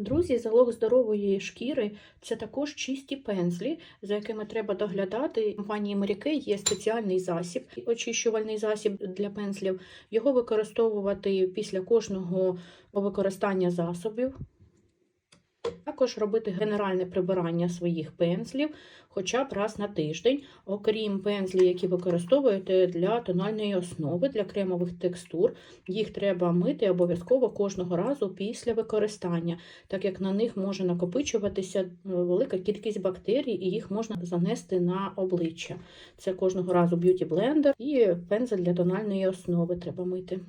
Друзі, залог здорової шкіри це також чисті пензлі, за якими треба доглядати. В компанії Mary є спеціальний засіб, очищувальний засіб для пензлів. Його використовувати після кожного використання засобів. Також робити генеральне прибирання своїх пензлів хоча б раз на тиждень, окрім пензлів, які використовуєте для тональної основи, для кремових текстур. Їх треба мити обов'язково кожного разу після використання, так як на них може накопичуватися е, велика кількість бактерій, і їх можна занести на обличчя. Це кожного разу б'юті блендер і пензель для тональної основи треба мити.